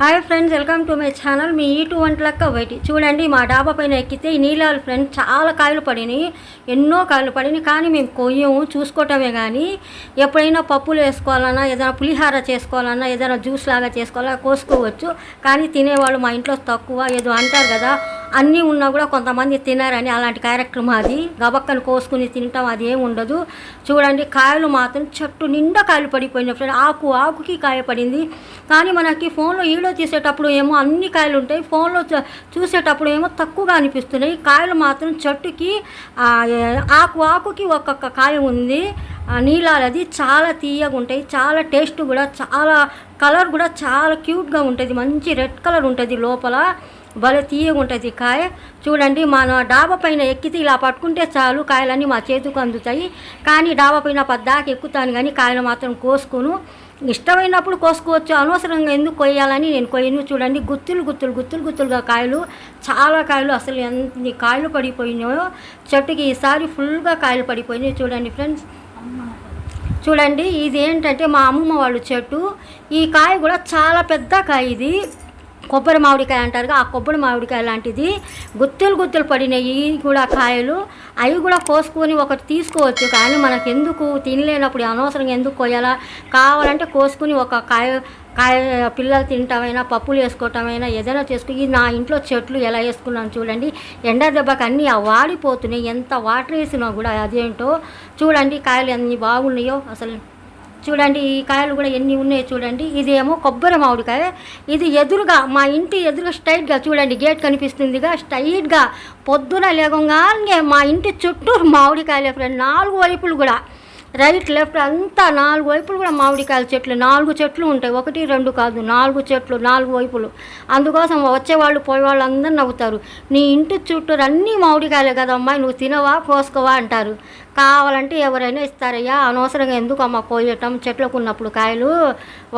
Hi friends welcome to my channel మీ ఈ టూ వంటలక్క ఒకటి చూడండి మా డాబా పైన ఎక్కితే ఈ నీళ్ళ ఫ్రెండ్స్ చాలా కాయలు పడినాయి. ఎన్నో కాయలు పడినాయి. కానీ మేము కొయ్యము చూసుకోవటమే కానీ ఎప్పుడైనా పప్పులు వేసుకోవాలన్నా ఏదైనా పులిహార చేసుకోవాలన్నా ఏదైనా జ్యూస్ లాగా చేసుకోవాలన్నా కోసుకోవచ్చు. కానీ తినేవాళ్ళు మా ఇంట్లో తక్కువ ఏదో అంటారు కదా అన్నీ ఉన్నా కూడా కొంతమంది తినారని అలాంటి కార్యక్రమం అది గబక్కను కోసుకుని తినటం అది ఏమి ఉండదు. చూడండి కాయలు మాత్రం చెట్టు నిండా కాయలు పడిపోయినాయి ఫ్రెండ్ ఆకు ఆకుకి కాయ పడింది. కానీ మనకి ఫోన్లో వీడియో తీసేటప్పుడు ఏమో అన్ని కాయలు ఉంటాయి. ఫోన్లో చూసేటప్పుడు ఏమో తక్కువగా అనిపిస్తున్నాయి. కాయలు మాత్రం చెట్టుకి ఆకు ఆకుకి ఒక్కొక్క కాయ ఉంది. ఆ అది చాలా తీయగా ఉంటాయి. చాలా టేస్ట్ కూడా చాలా కలర్ కూడా చాలా క్యూట్గా ఉంటుంది. మంచి రెడ్ కలర్ ఉంటుంది లోపల. భలే తీయగా ఉంటుంది కాయ. చూడండి మన డాబా పైన ఎక్కితే ఇలా పట్టుకుంటే చాలు కాయలన్నీ మా చేతికి అందుతాయి. కానీ డాబా పైన పద్దాకి ఎక్కుతాను కానీ కాయలు మాత్రం కోసుకును. ఇష్టమైనప్పుడు కోసుకోవచ్చు. అనవసరంగా ఎందుకు కొయ్యాలని నేను కొయ్యను. చూడండి గుత్తులు గుత్తులు గుత్తులు గుత్తులుగా కాయలు చాలా కాయలు అసలు ఎన్ని కాయలు పడిపోయినాయో చెట్టుకి ఈసారి ఫుల్గా కాయలు పడిపోయినాయి చూడండి ఫ్రెండ్స్. చూడండి ఇది ఏంటంటే మా అమ్మమ్మ వాళ్ళు చెట్టు. ఈ కాయ కూడా చాలా పెద్ద కాయ ఇది. కొబ్బరి మామిడికాయ అంటారుగా ఆ కొబ్బరి మామిడికాయ లాంటిది గుత్తులు గుత్తులు పడినాయి కూడా కాయలు. అవి కూడా కోసుకొని ఒకటి తీసుకోవచ్చు. కానీ మనకు ఎందుకు తినలేనప్పుడు అనవసరంగా ఎందుకు కోయాలా కావాలంటే కోసుకుని ఒక కాయ కాయ పిల్లలు తినటమైనా పప్పులు వేసుకోవటమైనా ఏదైనా చేసుకుని ఇది నా ఇంట్లో చెట్లు ఎలా వేసుకున్నాను చూడండి. ఎండ దెబ్బకి అన్నీ ఆ వాడిపోతున్నాయి. ఎంత వాటర్ వేసినా కూడా అదేంటో? చూడండి కాయలు ఎన్ని బాగున్నాయో అసలు. చూడండి ఈ కాయలు కూడా ఎన్ని ఉన్నాయో చూడండి. ఇదేమో కొబ్బరి మామిడికాయ. ఇది ఎదురుగా మా ఇంటి ఎదురుగా స్ట్రైట్గా చూడండి గేట్ కనిపిస్తుందిగా. స్ట్రైట్గా పొద్దున లేకుండానే మా ఇంటి చుట్టూ మామిడికాయలే ఫ్రెండ్ నాలుగు వైపులు కూడా రైట్ లెఫ్ట్ అంతా నాలుగు వైపులు కూడా మామిడికాయల చెట్లు. నాలుగు చెట్లు ఉంటాయి. ఒకటి రెండు కాదు నాలుగు చెట్లు నాలుగు వైపులు. అందుకోసం వచ్చేవాళ్ళు పోయేవాళ్ళు అందరూ నవ్వుతారు. నీ ఇంటి చుట్టూ అన్నీ మామిడికాయలే కదమ్మా నువ్వు తినవా కోసుకోవా అంటారు. కావాలంటే ఎవరైనా ఇస్తారయ్యా. అనవసరంగా ఎందుకు అమ్మ చెట్లకు ఉన్నప్పుడు కాయలు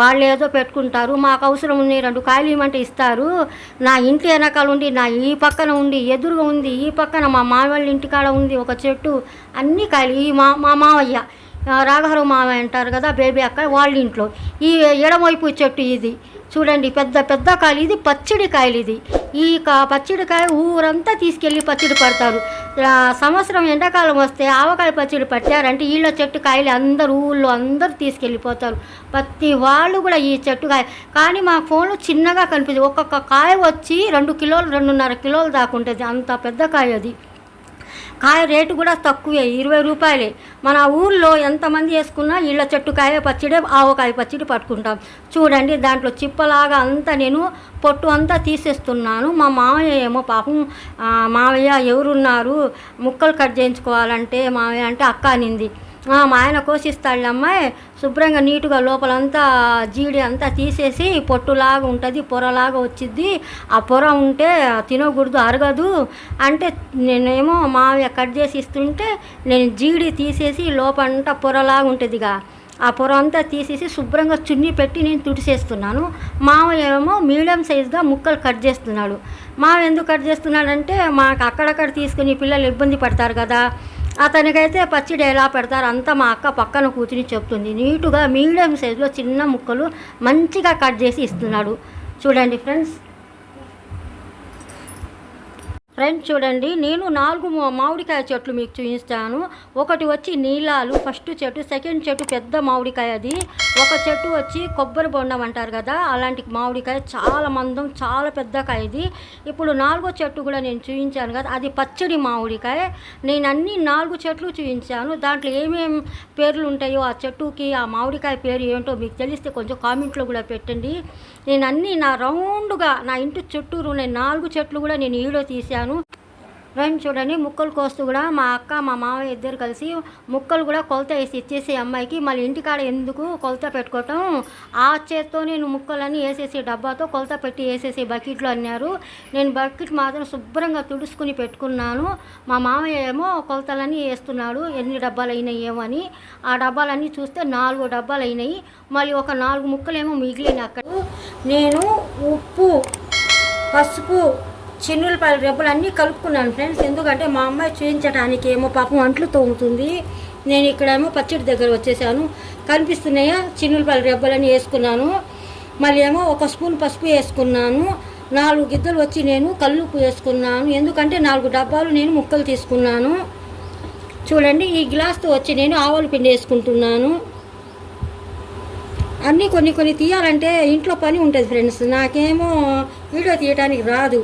వాళ్ళు ఏదో పెట్టుకుంటారు. మాకు అవసరం ఉంది రెండు కాయలు ఇవ్వమంటే ఇస్తారు. నా ఇంటి వెనకాల ఉండి నా ఈ పక్కన ఉండి ఎదురుగా ఉంది ఈ పక్కన మా మామయ్య ఇంటికాడ ఉంది ఒక చెట్టు. అన్ని కాయలు ఈ మా మా మావయ్య. రాఘరు మామ అంటారు కదా బేబీ అక్క వాళ్ళ ఇంట్లో. ఈ ఎడమవైపు చెట్టు ఇది. చూడండి పెద్ద పెద్ద కాయలు ఇది పచ్చడి కాయలు ఇది. ఈ కా పచ్చడికాయ ఊరంతా తీసుకెళ్ళి పచ్చడి పడతారు. సంవత్సరం ఎండాకాలం వస్తే ఆవకాయ పచ్చడి పట్టారంటే వీళ్ళ చెట్టు కాయలు అందరు ఊళ్ళో అందరూ తీసుకెళ్ళిపోతారు. ప్రతి వాళ్ళు కూడా ఈ చెట్టు కాయ. కానీ మా ఫోన్లో చిన్నగా కనిపిస్తుంది. ఒక్కొక్క కాయ వచ్చి రెండు కిలోలు రెండున్నర కిలోలు దాకా ఉంటుంది. అంత పెద్ద కాయ అది. కాయ రేటు కూడా తక్కువే ఇరవై రూపాయలే. మన ఊర్లో ఎంతమంది వేసుకున్నా ఇళ్ళ చెట్టు కాయ పచ్చడి ఆవకాయ పచ్చడి పట్టుకుంటాం. చూడండి దాంట్లో చిప్పలాగా అంతా నేను పొట్టు అంతా తీసేస్తున్నాను. మా మామయ్య ఏమో పాపం మామయ్య ఎవరున్నారు ముక్కలు కట్ చేయించుకోవాలంటే మామయ్య అంటే అక్క అనింది. మా ఆయన కోసిస్తాళ్ళమ్మాయి శుభ్రంగా నీటుగా లోపలంతా జీడి అంతా తీసేసి పొట్టులాగా ఉంటుంది పొరలాగా వచ్చిద్ది. ఆ పొర ఉంటే తినకూడదు అరగదు. అంటే నేనేమో మావి కట్ చేసి ఇస్తుంటే నేను జీడి తీసేసి లోపంతా పొరలాగా ఉంటుందిగా. ఆ పొర అంతా తీసేసి శుభ్రంగా చున్నీ పెట్టి నేను తుడిసేస్తున్నాను. మామయ్య ఏమో మీడియం సైజ్గా ముక్కలు కట్ చేస్తున్నాడు. మావ ఎందుకు కట్ చేస్తున్నాడంటే మాకు అక్కడక్కడ తీసుకుని పిల్లలు ఇబ్బంది పడతారు కదా. అతనికైతే పచ్చడి ఎలా పెడతారు అంతా మా అక్క పక్కన కూర్చుని చెప్తుంది. నీటుగా మీడియం సైజులో చిన్న ముక్కలు మంచిగా కట్ చేసి ఇస్తున్నాడు. చూడండి ఫ్రెండ్స్. ఫ్రెండ్స్ చూడండి నేను నాలుగు మామిడికాయ చెట్లు మీకు చూపిస్తాను. ఒకటి వచ్చి నీలాలు ఫస్ట్ చెట్టు సెకండ్ చెట్టు పెద్ద మామిడికాయ అది. ఒక చెట్టు వచ్చి కొబ్బరి బొండం అంటారు కదా అలాంటి మామిడికాయ చాలా మందం చాలా పెద్ద కాయ ఇది. ఇప్పుడు నాలుగో చెట్టు కూడా నేను చూపించాను కదా అది పచ్చడి మామిడికాయ. నేను అన్ని నాలుగు చెట్లు చూపించాను. దాంట్లో ఏమేమి పేర్లు ఉంటాయో ఆ చెట్టుకి ఆ మామిడికాయ పేరు ఏంటో మీకు తెలిస్తే కొంచెం కామెంట్లో కూడా పెట్టండి. నేను అన్నీ నా రౌండ్గా నా ఇంటి చుట్టూరు నేను నాలుగు చెట్లు కూడా నేను ఈడో తీశాను. ఫ్రెండ్ చూడండి ముక్కలు కోస్తూ కూడా మా అక్క మా మామయ్య ఇద్దరు కలిసి ముక్కలు కూడా కొలత వేసి ఇచ్చేసి అమ్మాయికి మళ్ళీ ఇంటికాడ ఎందుకు కొలత పెట్టుకోవటం? ఆ చేత్తో నేను ముక్కలన్నీ వేసేసి డబ్బాతో కొలత పెట్టి వేసేసి బకెట్లో అన్నారు. నేను బకెట్ మాత్రం శుభ్రంగా తుడుచుకుని పెట్టుకున్నాను. మా మామయ్య ఏమో కొలతలన్నీ వేస్తున్నాడు ఎన్ని డబ్బాలు అయినాయి ఏమో అని. ఆ డబ్బాలన్నీ చూస్తే నాలుగు డబ్బాలు అయినాయి మళ్ళీ ఒక నాలుగు ముక్కలేమో మిగిలిన అక్కడ. నేను ఉప్పు పసుపు చిన్నులపాయల రెబ్బలు అన్నీ కలుపుకున్నాను ఫ్రెండ్స్. ఎందుకంటే మా అమ్మాయి చూపించడానికి ఏమో పాపం అంట్లు తోముతుంది. నేను ఇక్కడేమో పచ్చడి దగ్గర వచ్చేసాను. కనిపిస్తున్నాయా? చిన్నులపాయల రెబ్బలన్నీ వేసుకున్నాను. మళ్ళీ ఏమో ఒక స్పూన్ పసుపు వేసుకున్నాను. నాలుగు గిద్దలు వచ్చి నేను కల్లుప్పు వేసుకున్నాను. ఎందుకంటే నాలుగు డబ్బాలు నేను ముక్కలు తీసుకున్నాను. చూడండి ఈ గ్లాస్తో వచ్చి నేను ఆవుల పిండి వేసుకుంటున్నాను. అన్నీ కొన్ని కొన్ని తీయాలంటే ఇంట్లో పని ఉంటుంది ఫ్రెండ్స్. నాకేమో వీడియో తీయడానికి రాదు.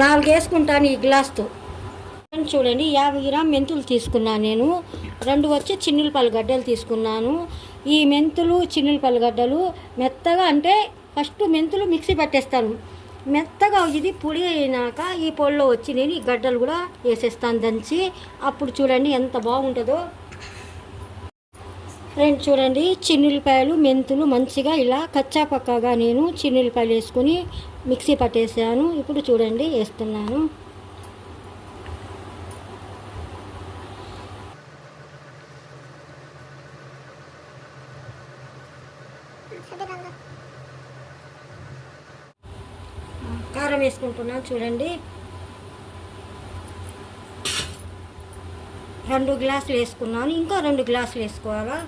నాలుగు వేసుకుంటాను ఈ గ్లాస్తో. చూడండి యాభై గ్రామ్ మెంతులు తీసుకున్నాను నేను. రెండు వచ్చి చిన్నులపల్లి గడ్డలు తీసుకున్నాను. ఈ మెంతులు చిన్నులపల్లి గడ్డలు మెత్తగా అంటే ఫస్ట్ మెంతులు మిక్సీ పట్టేస్తాను. మెత్తగా ఇది పొడి అయినాక ఈ పొడిలో వచ్చి నేను ఈ గడ్డలు కూడా వేసేస్తాను దంచి. అప్పుడు చూడండి ఎంత బాగుంటుందో. రెండు చూడండి చిన్నులపాయలు మెంతులు మంచిగా ఇలా కచ్చా పక్కాగా నేను చిన్నులపాయలు వేసుకుని మిక్సీ పట్టేసాను. ఇప్పుడు చూడండి వేస్తున్నాను. కారం వేసుకుంటున్నాను చూడండి. రెండు గ్లాసులు వేసుకున్నాను. ఇంకా రెండు గ్లాసులు వేసుకోవాలా?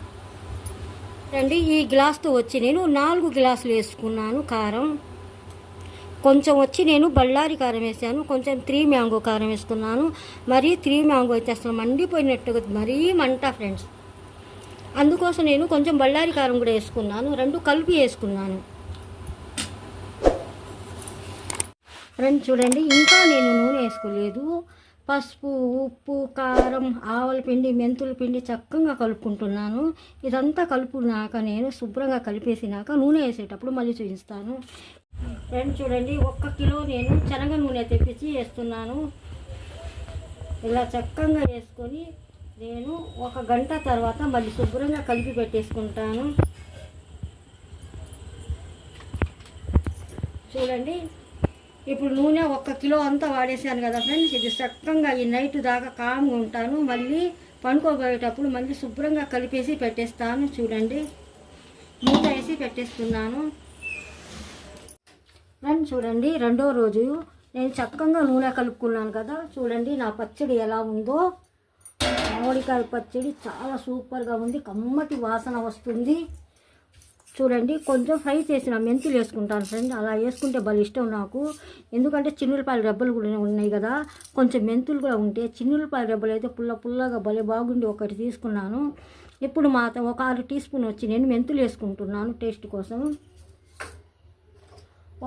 రండి ఈ గ్లాస్తో వచ్చి నేను నాలుగు గ్లాసులు వేసుకున్నాను కారం. కొంచెం వచ్చి నేను బళ్ళారి కారం వేసాను కొంచెం త్రీ మ్యాంగో కారం వేసుకున్నాను. మరీ త్రీ మ్యాంగో అయితే అసలు మండిపోయినట్టుగా మరీ మంట ఫ్రెండ్స్. అందుకోసం నేను కొంచెం బళ్ళారి కారం కూడా వేసుకున్నాను రెండు కలిపి వేసుకున్నాను. ఫ్రెండ్స్ చూడండి ఇంకా నేను నూనె వేసుకోలేదు. పసుపు ఉప్పు కారం ఆవల పిండి మెంతుల పిండి చక్కగా కలుపుకుంటున్నాను. ఇదంతా కలుపునాక నేను శుభ్రంగా కలిపేసినాక నూనె వేసేటప్పుడు మళ్ళీ చూపిస్తాను. ఫ్రెండ్ చూడండి ఒక్క కిలో నేను శనగ నూనె తెప్పించి వేస్తున్నాను. ఇలా చక్కగా వేసుకొని నేను ఒక గంట తర్వాత మళ్ళీ శుభ్రంగా కలిపి పెట్టేసుకుంటాను. చూడండి ఇప్పుడు నూనె ఒక్క కిలో అంతా వాడేసాను కదా ఫ్రెండ్స్. ఇది చక్కగా ఈ నైట్ దాకా కామ్గా ఉంటాను. మళ్ళీ పండుకోబోయేటప్పుడు మళ్ళీ శుభ్రంగా కలిపేసి పెట్టేస్తాను. చూడండి. మూత వేసి పెట్టేస్తున్నాను. ఫ్రెండ్స్ చూడండి. రెండో రోజు నేను చక్కగా నూనె కలుపుకున్నాను కదా. చూడండి నా పచ్చడి ఎలా ఉందో. మామిడికాయ పచ్చడి చాలా సూపర్గా ఉంది. కమ్మటి వాసన వస్తుంది. చూడండి కొంచెం ఫ్రై చేసిన మెంతులు వేసుకుంటాను ఫ్రెండ్. అలా వేసుకుంటే భలే ఇష్టం నాకు. ఎందుకంటే చిన్నులపాయల రెబ్బలు కూడా ఉన్నాయి కదా కొంచెం మెంతులు కూడా ఉంటే చిన్నులపాయల రెబ్బలు అయితే పుల్ల పుల్లగా భలే బాగుండి ఒకటి తీసుకున్నాను. ఇప్పుడు మాత్రం ఒక ఆరు టీ స్పూన్ వచ్చి నేను మెంతులు వేసుకుంటున్నాను టేస్ట్ కోసం.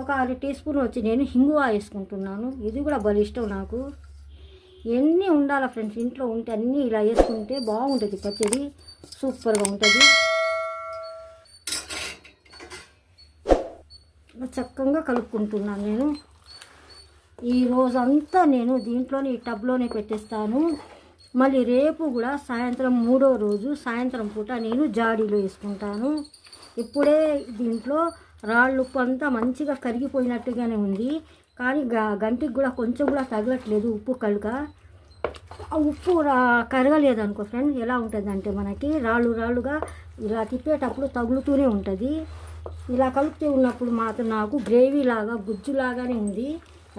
ఒక ఆరు టీ స్పూన్ వచ్చి నేను హింగువా వేసుకుంటున్నాను. ఇది కూడా భలే ఇష్టం నాకు. ఎన్ని ఉండాలా ఫ్రెండ్స్ ఇంట్లో ఉంటే అన్నీ ఇలా వేసుకుంటే బాగుంటుంది పచ్చడి. సూపర్గా ఉంటుంది. చక్కగా కలుపుకుంటున్నాను నేను. ఈ రోజంతా నేను దీంట్లోనే ఈ టబ్లోనే పెట్టేస్తాను. మళ్ళీ రేపు కూడా సాయంత్రం మూడో రోజు సాయంత్రం పూట నేను జాడీలో వేసుకుంటాను. ఇప్పుడే దీంట్లో రాళ్ళు ఉప్పు అంతా మంచిగా కరిగిపోయినట్టుగానే ఉంది. కానీ గంటికి కూడా కొంచెం కూడా తగలట్లేదు ఉప్పు కలుక. ఆ ఉప్పు కరగలేదు అనుకో ఫ్రెండ్. ఎలా ఉంటుంది అంటే మనకి రాళ్ళు రాళ్ళుగా ఇలా తిప్పేటప్పుడు తగులుతూనే ఉంటుంది. ఇలా కలుపుతూ ఉన్నప్పుడు మాత్రం నాకు గ్రేవీ లాగా గుజ్జు లాగానే ఉంది.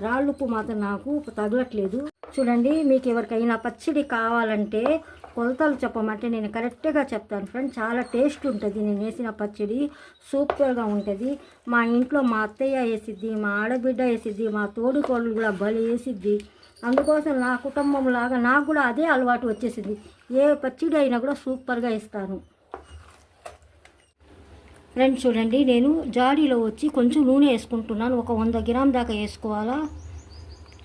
రాళ్ళుప్పు మాత్రం నాకు తగలట్లేదు. చూడండి మీకు ఎవరికైనా పచ్చడి కావాలంటే కొలతలు చెప్పమంటే నేను కరెక్ట్గా చెప్తాను ఫ్రెండ్ చాలా టేస్ట్ ఉంటుంది. నేను వేసిన పచ్చడి సూపర్గా ఉంటుంది. మా ఇంట్లో మా అత్తయ్య వేసిద్ది మా ఆడబిడ్డ వేసిద్ది మా తోడుకోళ్ళు కూడా బలి వేసిద్ది. అందుకోసం నా కుటుంబం లాగా నాకు కూడా అదే అలవాటు వచ్చేసింది. ఏ పచ్చడి అయినా కూడా సూపర్గా ఇస్తాను ఫ్రెండ్స్ చూడండి నేను జాడీలో వచ్చి కొంచెం నూనె వేసుకుంటున్నాను. ఒక వంద గ్రామ్ దాకా వేసుకోవాలా?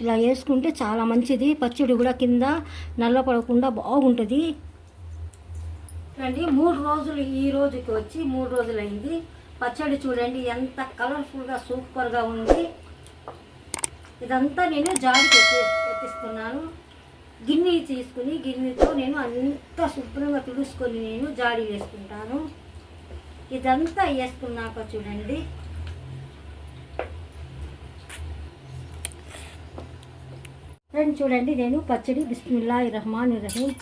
ఇలా వేసుకుంటే చాలా మంచిది. పచ్చడి కూడా కింద నల్లపడకుండా బాగుంటుంది. చూడండి మూడు రోజులు ఈ రోజుకి వచ్చి మూడు రోజులు అయింది పచ్చడి చూడండి ఎంత కలర్ఫుల్గా సూపర్గా ఉంది. ఇదంతా నేను జాడికి ఎత్తి ఎత్తిస్తున్నాను. గిన్నె తీసుకుని గిన్నెతో నేను అంతా శుభ్రంగా తుడుచుకొని నేను జాడీ వేసుకుంటాను. ఇదంతా వేసుకున్నాక చూడండి. ఫ్రెండ్ చూడండి నేను పచ్చడి బిస్మిల్లా రహమాన్ రహీం.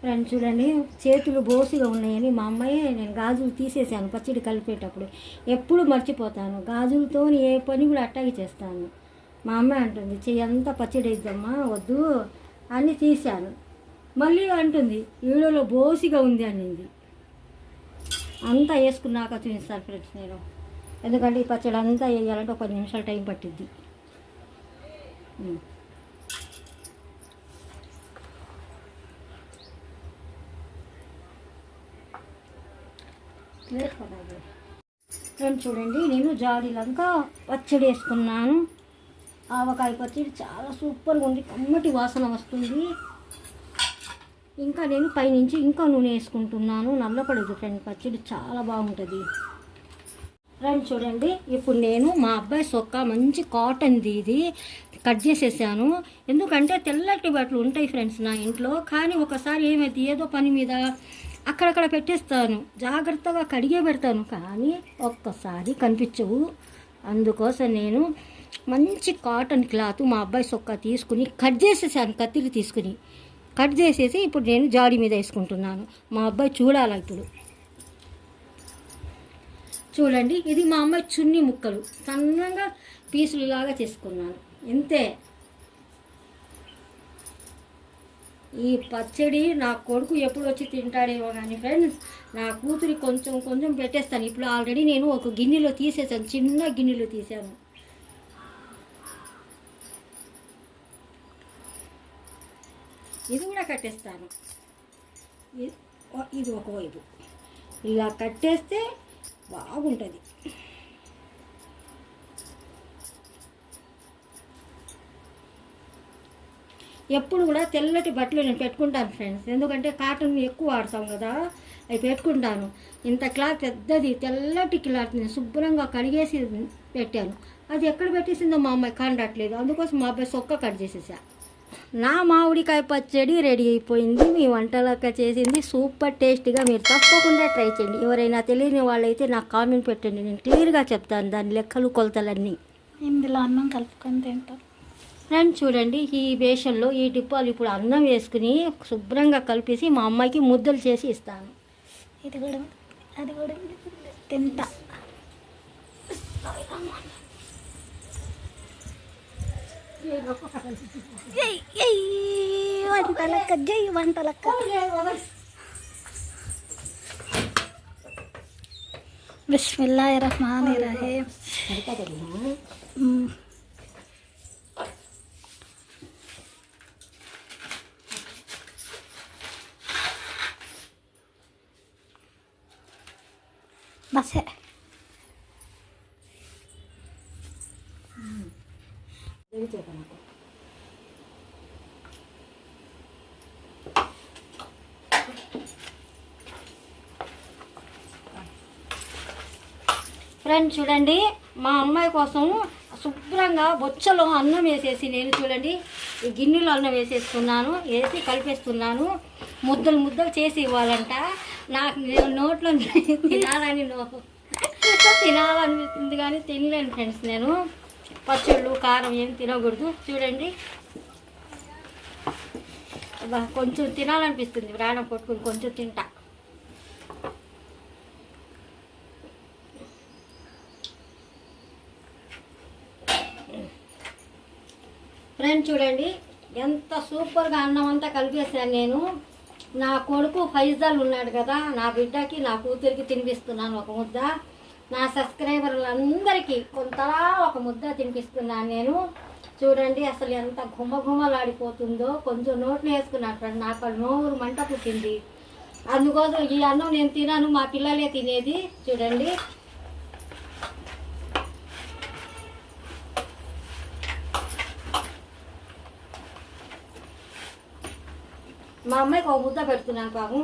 ఫ్రెండ్ చూడండి చేతులు బోసుగా ఉన్నాయని మా అమ్మాయి నేను గాజులు తీసేసాను పచ్చడి కలిపేటప్పుడు. ఎప్పుడు మర్చిపోతాను గాజులతో ఏ పని కూడా అట్టాగే చేస్తాను. మా అమ్మాయి అంటుంది చెయ్యి అంతా పచ్చడి ఇద్దమ్మా వద్దు అని తీశాను మళ్ళీ అంటుంది వీడియోలో బోసిగా ఉంది అనింది. అంతా వేసుకున్నాక చూపిస్తాను ఫ్రెండ్స్ నేను. ఎందుకంటే ఈ పచ్చడి అంతా వేయాలంటే ఒక నిమిషాలు టైం పట్టిద్ది. ఫ్రెండ్స్ చూడండి నేను జాడీలంకా పచ్చడి వేసుకున్నాను. ఆవకాయ పచ్చడి చాలా సూపర్గా ఉంది. కమ్మటి వాసన వస్తుంది. ఇంకా నేను పైనుంచి ఇంకా నూనె వేసుకుంటున్నాను. నల్లపడదు ఫ్రెండ్ పచ్చడి చాలా బాగుంటుంది. ఫ్రెండ్స్ చూడండి. ఇప్పుడు నేను మా అబ్బాయి సొక్క మంచి కాటన్ది ఇది కట్ చేసేసాను. ఎందుకంటే తెల్లటి బట్టలు ఉంటాయి ఫ్రెండ్స్ నా ఇంట్లో. కానీ ఒకసారి ఏమైంది ఏదో పని మీద అక్కడక్కడ పెట్టేస్తాను. జాగ్రత్తగా కడిగే పెడతాను. కానీ ఒక్కసారి కనిపించవు. అందుకోసం నేను మంచి కాటన్ క్లాత్ మా అబ్బాయి సొక్క తీసుకుని కట్ చేసేసాను కత్తిరి తీసుకుని. కట్ చేసేసి ఇప్పుడు నేను జాడీ మీద వేసుకుంటున్నాను. మా అబ్బాయి చూడాలి ఇప్పుడు? చూడండి ఇది మా అమ్మాయి చున్ని ముక్కలు. సన్నగా పీసులులాగా చేసుకున్నాను. ఇంతే. ఈ పచ్చడి నా కొడుకు ఎప్పుడు వచ్చి తింటాడేమో కానీ ఫ్రెండ్స్ నా కూతురి కొంచెం కొంచెం పెట్టేస్తాను. ఇప్పుడు ఆల్రెడీ నేను ఒక గిన్నెలో తీసేసాను చిన్న గిన్నెలో తీసాను. ఇది కూడా కట్టేస్తాను. ఇది- ఒకవైపు. ఇలా కట్టేస్తే బాగుంటుంది. ఎప్పుడు కూడా తెల్లటి బట్టలు నేను పెట్టుకుంటాను ఫ్రెండ్స్. ఎందుకంటే కాటన్ ఎక్కువ వాడతాం కదా అవి పెట్టుకుంటాను. ఇంత క్లాత్ పెద్దది తెల్లటి క్లాత్ నేను శుభ్రంగా కడిగేసి పెట్టాను. అది ఎక్కడ పెట్టేసిందో మా అమ్మాయి కండట్లేదు అందుకోసం మా అబ్బాయి సొక్క కట్ చేసేసా. నా మామిడికాయ పచ్చడి రెడీ అయిపోయింది. మీ వంటలక్క చేసింది సూపర్ టేస్ట్గా మీరు తప్పకుండా ట్రై చేయండి. ఎవరైనా తెలియని వాళ్ళైతే నాకు కామెంట్ పెట్టండి. నేను క్లియర్గా చెప్తాను దాని లెక్కలు కొలతలన్నీ. ఇందులో అన్నం కలుపుకొని తింటాం. ఫ్రెండ్స్ చూడండి ఈ బేషన్లో ఈ డిప్పాలు ఇప్పుడు అన్నం వేసుకుని శుభ్రంగా కలిపేసి మా అమ్మాయికి ముద్దలు చేసి ఇస్తాను. ఇది కూడా అది కూడా తింటా. జై జై వంటలక్క జై వంటలక్క బిస్మిల్లా రహమాన్ రహీం ఫ్రెండ్ చూడండి మా అమ్మాయి కోసం శుభ్రంగా బొచ్చలో అన్నం వేసేసి నేను చూడండి ఈ గిన్నెలో అన్నం వేసేస్తున్నాను వేసి కలిపేస్తున్నాను. ముద్దలు ముద్దలు చేసి ఇవ్వాలంట. నాకు నేను నోట్లో తినాలని నో తినాలనిపిస్తుంది కానీ తినలేను ఫ్రెండ్స్ నేను. పచ్చళ్ళు కారం ఏం తినకూడదు. చూడండి. అబ్బా, కొంచెం తినాలనిపిస్తుంది. ప్రాణం కొట్టుకుని కొంచెం తింటా. ఫ్రెండ్ చూడండి. ఎంత సూపర్గా అన్నం అంతా కలిపేసాను నేను. నా కొడుకు ఫైజాల్ ఉన్నాడు కదా. నా బిడ్డకి నా కూతురికి తినిపిస్తున్నాను ఒక ముద్ద. నా సబ్స్క్రైబర్లందరికీ కొంతలా ఒక ముద్ద తినిపిస్తున్నాను నేను. చూడండి అసలు ఎంత గుమ్మగుమ్మలాడిపోతుందో కొంచెం నోట్లో వేసుకున్నాను ఫ్రెండ్ నాకు నోరు మంట పుట్టింది. అందుకోసం ఈ అన్నం నేను తినాను మా పిల్లలే తినేది. చూడండి. మా అమ్మాయికి ఒక ముద్ద పెడుతున్నాను పాపం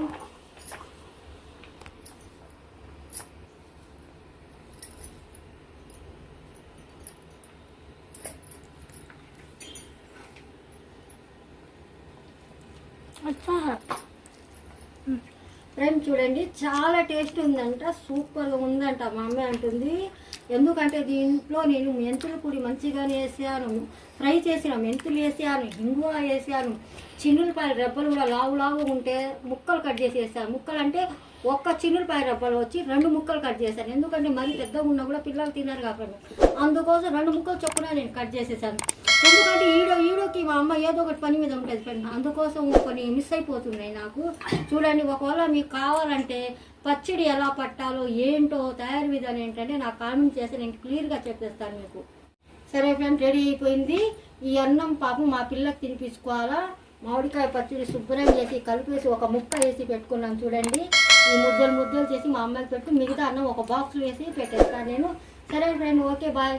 ఫ్రెండ్ చూడండి చాలా టేస్ట్ ఉందంట సూపర్గా ఉందంట మా అమ్మాయి అంటుంది. ఎందుకంటే దీంట్లో నేను మెంతులు పొడి మంచిగానే వేసాను. ఫ్రై చేసిన మెంతులు వేసాను ఇంగువ వేసాను. చిన్నులపాయ రెబ్బలు కూడా లావు లావు ఉంటే ముక్కలు కట్ చేసి వేసాను. ముక్కలు అంటే ఒక్క చిన్నులపాయ రెబ్బలు వచ్చి రెండు ముక్కలు కట్ చేశాను. ఎందుకంటే మరీ పెద్దగా ఉన్నా కూడా పిల్లలు తిన్నారు కాబట్టి. అందుకోసం రెండు ముక్కలు చొప్పున నేను కట్ చేసేసాను. ఎందుకంటే ఈడో ఈడోకి మా అమ్మ ఏదో ఒకటి పని మీద ఉంటుంది ఫ్రెండ్ అందుకోసం కొన్ని మిస్ అయిపోతున్నాయి నాకు. చూడండి ఒకవేళ మీకు కావాలంటే పచ్చడి ఎలా పట్టాలో ఏంటో తయారు విధానం ఏంటంటే నాకు కామెంట్ చేసి నేను క్లియర్గా చెప్పేస్తాను మీకు. సరే ఫ్రెండ్ రెడీ అయిపోయింది. ఈ అన్నం పాపం మా పిల్లకి తినిపించుకోవాలా? మామిడికాయ పచ్చడి శుభ్రం చేసి కలిపేసి ఒక ముక్క వేసి పెట్టుకున్నాను చూడండి. ఈ ముద్దలు ముద్దలు చేసి మా అమ్మాయికి పెట్టి. మిగతా అన్నం ఒక బాక్స్లో వేసి పెట్టేస్తాను నేను. సరే ఫ్రెండ్ ఓకే బాయ్